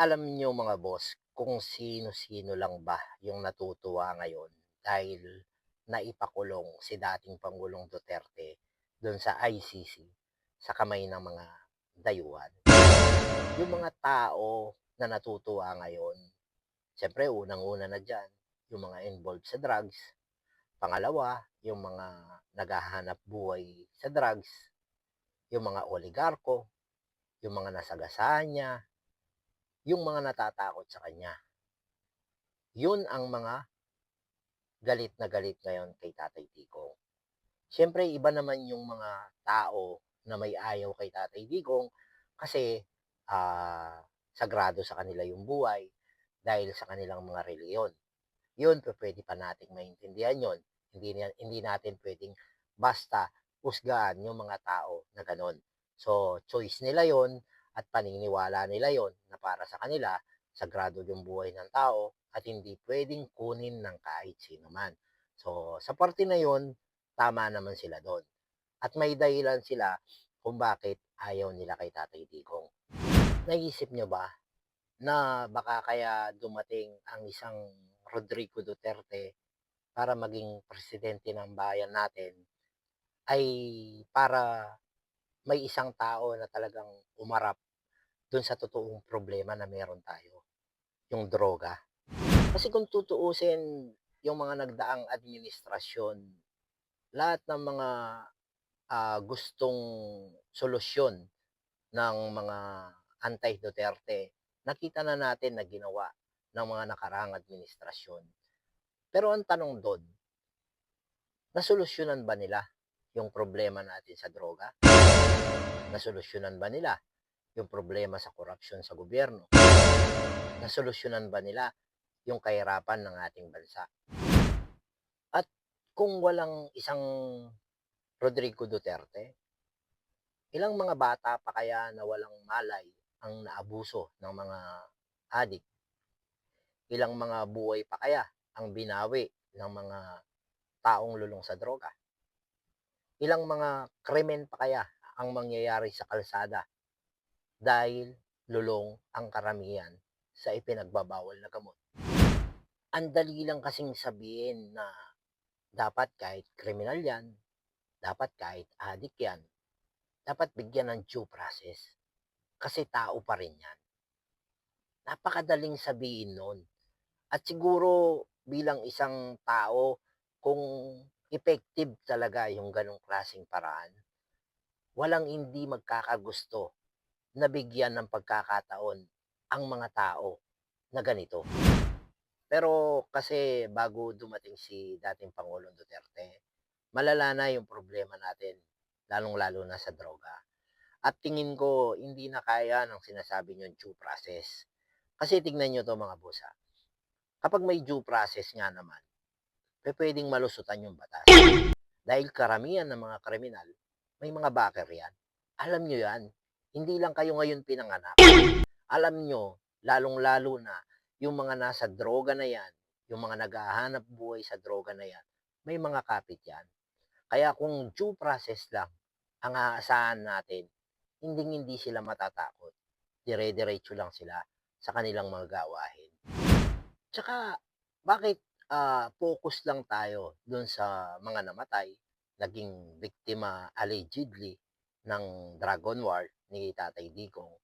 Alam niyo mga boss, kung sino-sino lang ba yung natutuwa ngayon dahil naipakulong si dating Pangulong Duterte do'n sa ICC sa kamay ng mga dayuhan. Yung mga tao na natutuwa ngayon, siyempre unang-una na diyan, yung mga involved sa drugs. Pangalawa, yung mga naghahanap buhay sa drugs, yung mga oligarko, yung mga nasagasaan niya, yung mga natatakot sa kanya. Yun ang mga galit na galit ngayon kay Tatay Digong. Siyempre, iba naman yung mga tao na may ayaw kay Tatay Digong kasi ah, sagrado sa kanila yung buhay dahil sa kanilang mga reliyon. Yun, pwede pa nating maintindihan yun. Hindi, hindi natin pwedeng basta husgahan yung mga tao na ganon. So, choice nila yon at paniniwala nila yon na para sa kanila, sagrado yung buhay ng tao at hindi pwedeng kunin ng kahit sino man. So, sa parte na yon tama naman sila doon. At may dahilan sila kung bakit ayaw nila kay Tatay Digong. Naisip nyo ba na baka kaya dumating ang isang Rodrigo Duterte para maging presidente ng bayan natin ay para may isang tao na talagang umarap dun sa totoong problema na meron tayo, yung droga. Kasi kung tutuusin yung mga nagdaang administrasyon, lahat ng mga ah, gustong solusyon ng mga anti-Duterte, nakita na natin na ginawa ng mga nakaraang administrasyon. Pero ang tanong doon, nasolusyonan ba nila yung problema natin sa droga? Nasolusyonan ba nila yung problema sa korupsyon sa gobyerno? Nasolusyonan ba nila yung kahirapan ng ating bansa? At kung walang isang Rodrigo Duterte, ilang mga bata pa kaya na walang malay ang naabuso ng mga adik? Ilang mga buhay pa kaya ang binawi ng mga taong lulong sa droga? Ilang mga krimen pa kaya ang mangyayari sa kalsada dahil lulong ang karamihan sa ipinagbabawal na gamot? Ang dali lang kasing sabihin na dapat kahit kriminal yan, dapat kahit adik yan, dapat bigyan ng due process. Kasi tao pa rin yan. Napakadaling sabihin nun. At siguro bilang isang tao, kung effective talaga yung ganong klaseng paraan, walang hindi magkakagusto na bigyan ng pagkakataon ang mga tao na ganito. Pero kasi bago dumating si dating Pangulong Duterte, malala na yung problema natin, lalong-lalo na sa droga. At tingin ko, hindi na kaya ng sinasabi nyo due process. Kasi tingnan nyo to mga busa. Kapag may due process nga naman, pwedeng malusutan yung batas. Dahil karamihan ng mga kriminal, may mga backer yan. Alam nyo yan. Hindi lang kayo ngayon pinanganak. Alam nyo, lalong-lalo na, yung mga nasa droga na yan, yung mga naghahanap buhay sa droga na yan, may mga kapit yan. Kaya kung due process lang ang aasahan natin, hindi hindi sila matatakot. Dire-diretso lang sila sa kanilang mga gawain. Tsaka, bakit ah, focus lang tayo dun sa mga namatay, naging biktima allegedly ng Dragon War ni Tatay Digong?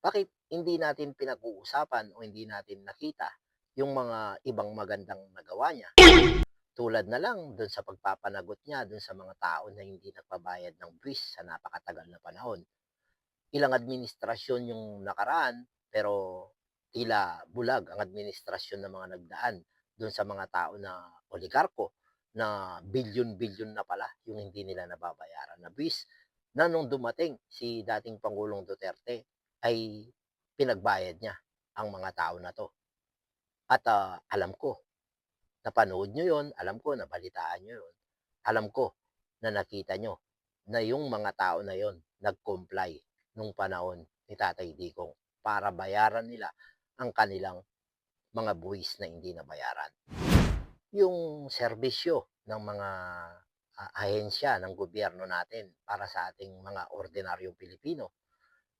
Bakit hindi natin pinag-uusapan o hindi natin nakita yung mga ibang magandang nagawa niya? Tulad na lang dun sa pagpapanagot niya dun sa mga tao na hindi nagpabayad ng buwis sa napakatagal na panahon. Ilang administrasyon yung nakaraan, pero tila bulag ang administrasyon ng mga nagdaan dun sa mga tao na oligarko na bilyon-bilyon na pala yung hindi nila nababayaran na buwis na nung dumating si dating Pangulong Duterte ay pinagbayad niya ang mga tao na to. At ah, alam ko, napanood nyo yon, alam ko, nabalitaan nyo yon, alam ko na nakita nyo na yung mga tao na yon nag-comply nung panahon ni Tatay Digong para bayaran nila ang kanilang mga buwis na hindi nabayaran. Yung serbisyo ng mga ah, ahensya ng gobyerno natin para sa ating mga ordinaryong Pilipino.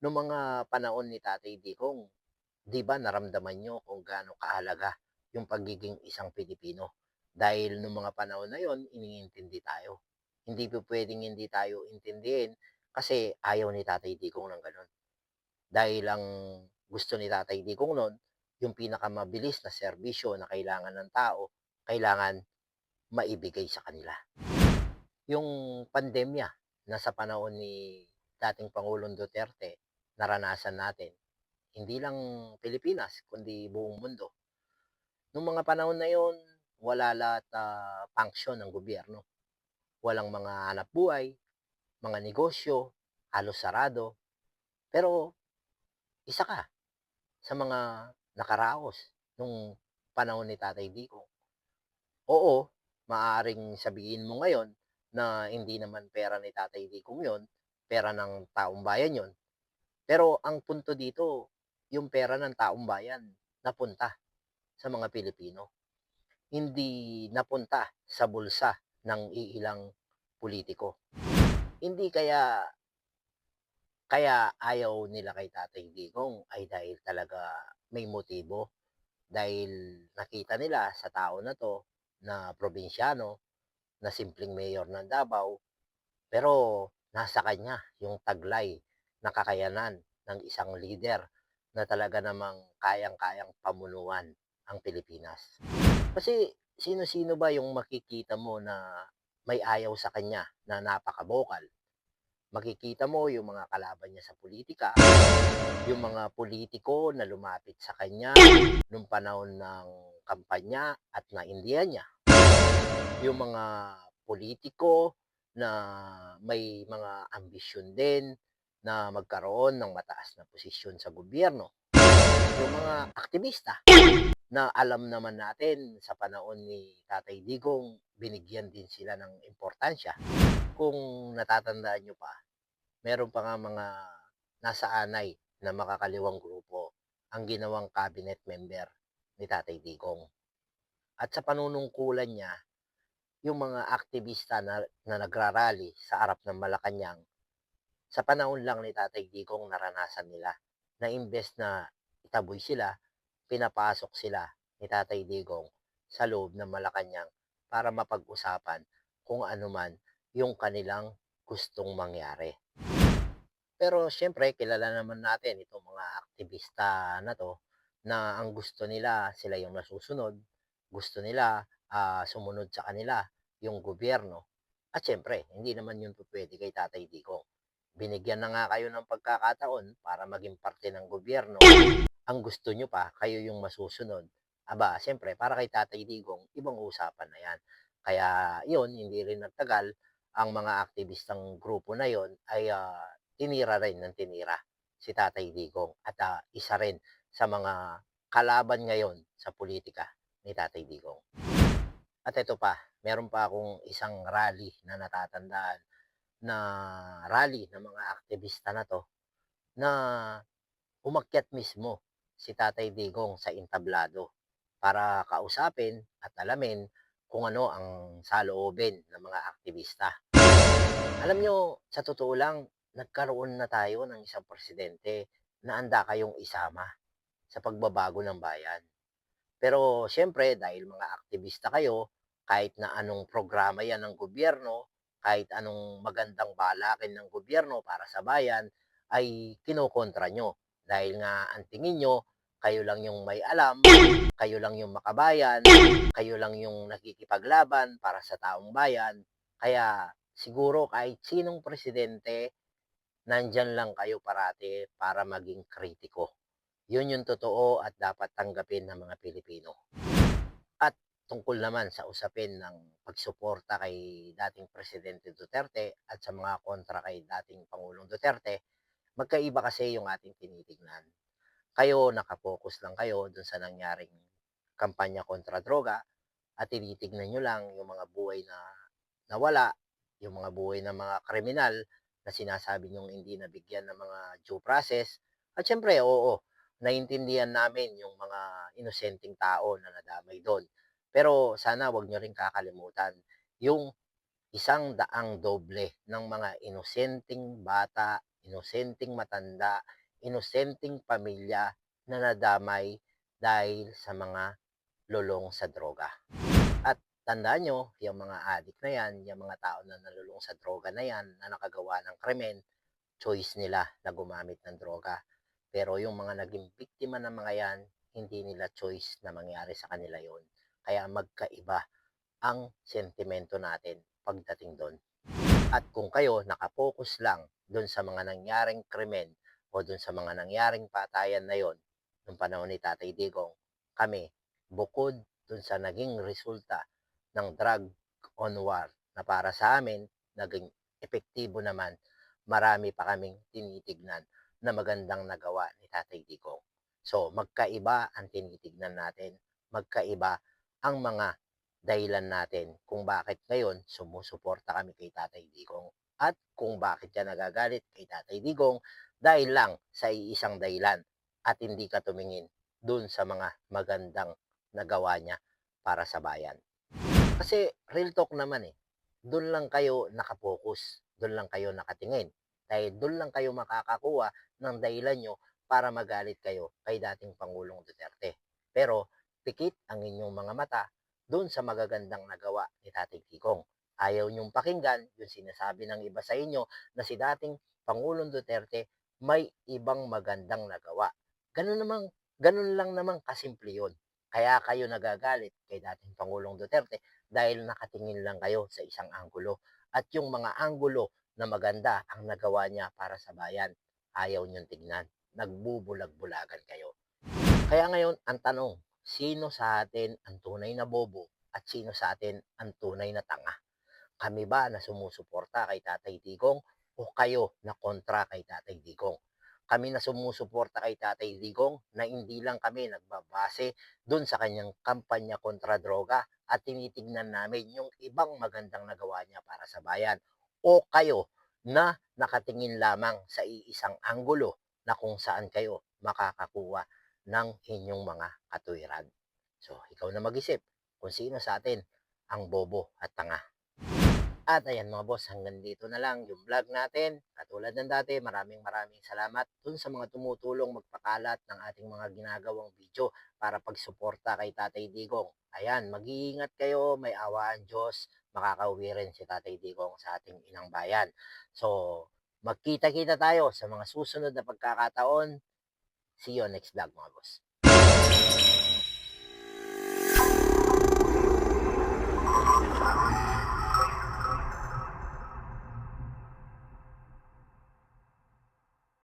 Noong mga panahon ni Tatay Digong, 'di ba naramdaman niyo kung gaano kahalaga yung pagiging isang Pilipino? Dahil nung mga panahon na yon iniintindi tayo. Hindi pupuwedeng hindi tayo intindihin kasi ayaw ni Tatay Digong ng gano'n. Dahil ang gusto ni Tatay Digong nun, yung pinakamabilis na serbisyo na kailangan ng tao, kailangan maibigay sa kanila. Yung pandemya na sa panahon ni dating Pangulong Duterte, naranasan natin, hindi lang Pilipinas kundi buong mundo. Nung mga panahon na yon, wala lahat ah, pangsiyon ng gobyerno. Walang mga hanapbuhay, mga negosyo, halos sarado. Pero isa ka sa mga nakaraos nung panahon ni Tatay Digong. Oo, maaaring sabihin mo ngayon na hindi naman pera ni Tatay Digong yon, pera ng taong bayan yon. Pero ang punto dito, yung pera ng taong bayan napunta sa mga Pilipino. Hindi napunta sa bulsa ng iilang politiko. Hindi kaya kaya ayaw nila kay Tatay Digong ay dahil talaga may motibo. Dahil nakita nila sa tao na to na probinsyano, na simpleng mayor ng Davao, pero nasa kanya yung taglay na kakayanan ng isang leader na talaga namang kayang-kayang pamunuan ang Pilipinas. Kasi sino-sino ba yung makikita mo na may ayaw sa kanya na napakabokal? Makikita mo yung mga kalaban niya sa politika, yung mga politiko na lumapit sa kanya nung panahon ng kampanya at naindihan niya. Yung mga politiko na may mga ambisyon din na magkaroon ng mataas na posisyon sa gobyerno. Yung mga aktivista na alam naman natin sa panahon ni Tatay Digong, binigyan din sila ng importansya. Kung natatandaan nyo pa, meron pa nga mga nasa anay na makakaliwang grupo ang ginawang cabinet member ni Tatay Digong. At sa panunungkulan niya, yung mga aktivista na, na nagrarally sa harap ng Malacanang, sa panahon lang ni Tatay Digong naranasan nila na imbes na itaboy sila, pinapasok sila ni Tatay Digong sa loob ng Malacanang para mapag-usapan kung ano man yung kanilang gustong mangyari. Pero siyempre, kilala naman natin itong mga aktivista na to na ang gusto nila sila yung nasusunod, gusto nila ah, sumunod sa kanila yung gobyerno. At siyempre, hindi naman yun pwede kay Tatay Digong. Binigyan na nga kayo ng pagkakataon para maging parte ng gobyerno. Ang gusto nyo pa, kayo yung masusunod. Aba, siyempre, para kay Tatay Digong, ibang usapan na yan. Kaya yun, hindi rin nagtagal, ang mga aktivistang grupo na yon ay ah, tinira rin ng tinira si Tatay Digong. At ah, isa rin sa mga kalaban ngayon sa politika ni Tatay Digong. At ito pa, meron pa akong isang rally na natatandaan na rally ng mga aktivista na to na umakyat mismo si Tatay Digong sa entablado para kausapin at alamin kung ano ang saloobin ng mga aktivista. Alam nyo, sa totoo lang, nagkaroon na tayo ng isang presidente na anda kayong isama sa pagbabago ng bayan. Pero siyempre, dahil mga aktivista kayo, kahit na anong programa yan ng gobyerno, kahit anong magandang balakin ng gobyerno para sa bayan, ay kinokontra nyo. Dahil nga ang tingin nyo, kayo lang yung may alam, kayo lang yung makabayan, kayo lang yung nakikipaglaban para sa taong bayan. Kaya siguro kahit sinong presidente, nandyan lang kayo parati para maging kritiko. Yun yung totoo at dapat tanggapin ng mga Pilipino. Tungkol naman sa usapin ng pagsuporta kay dating Presidente Duterte at sa mga kontra kay dating Pangulong Duterte, magkaiba kasi yung ating tinitignan. Kayo, nakapokus lang kayo dun sa nangyaring kampanya kontra droga at tinitignan nyo lang yung mga buhay na nawala, yung mga buhay ng mga kriminal na sinasabi nyong hindi nabigyan ng mga due process. At syempre, oo, naiintindihan namin yung mga inosenteng tao na nadamay doon. Pero sana wag nyo rin kakalimutan yung isang daang doble ng mga inosenteng bata, inosenteng matanda, inosenteng pamilya na nadamay dahil sa mga lulong sa droga. At tandaan nyo, yung mga addict na yan, yung mga tao na nalulong sa droga na yan, na nakagawa ng krimen, choice nila na gumamit ng droga. Pero yung mga naging biktima ng mga yan, hindi nila choice na mangyari sa kanila yon. Kaya magkaiba ang sentimento natin pagdating doon. At kung kayo nakapokus lang doon sa mga nangyaring krimen o doon sa mga nangyaring patayan na yon, nung panahon ni Tatay Digong, kami, bukod doon sa naging resulta ng drug on war na para sa amin, naging epektibo naman, marami pa kaming tinitignan na magandang nagawa ni Tatay Digong. So, magkaiba ang tinitignan natin, magkaiba ang mga dahilan natin kung bakit ngayon sumusuporta kami kay Tatay Digong at kung bakit siya nagagalit kay Tatay Digong dahil lang sa iisang dahilan at hindi ka tumingin dun sa mga magandang nagawa niya para sa bayan. Kasi real talk naman eh, dun lang kayo nakapokus, dun lang kayo nakatingin. Dahil dun lang kayo makakakuha ng dahilan nyo para magalit kayo kay dating Pangulong Duterte. Pero pikit ang inyong mga mata dun sa magagandang nagawa ni Tatay Kikong. Ayaw niyong pakinggan yung sinasabi ng iba sa inyo na si dating Pangulong Duterte may ibang magandang nagawa. Ganun naman, ganun lang naman kasimple yun. Kaya kayo nagagalit kay dating Pangulong Duterte dahil nakatingin lang kayo sa isang anggulo. At yung mga anggulo na maganda ang nagawa niya para sa bayan, ayaw niyong tignan. Nagbubulag-bulagan kayo. Kaya ngayon, ang tanong, sino sa atin ang tunay na bobo at sino sa atin ang tunay na tanga? Kami ba na sumusuporta kay Tatay Digong o kayo na kontra kay Tatay Digong? Kami na sumusuporta kay Tatay Digong na hindi lang kami nagbabase dun sa kanyang kampanya kontra droga at tinitignan namin yung ibang magandang nagawa niya para sa bayan. O kayo na nakatingin lamang sa iisang anggulo na kung saan kayo makakakuha ng inyong mga katuwiran. So, ikaw na mag-isip kung sino sa atin ang bobo at tanga. At ayan mga boss, hanggang dito na lang yung vlog natin. Katulad ng dati, maraming maraming salamat dun sa mga tumutulong magpakalat ng ating mga ginagawang video para pagsuporta kay Tatay Digong. Ayan, mag-iingat kayo, may awaan Diyos, makakauwi rin si Tatay Digong sa ating inang bayan. So, magkita-kita tayo sa mga susunod na pagkakataon. See you on next vlog mga.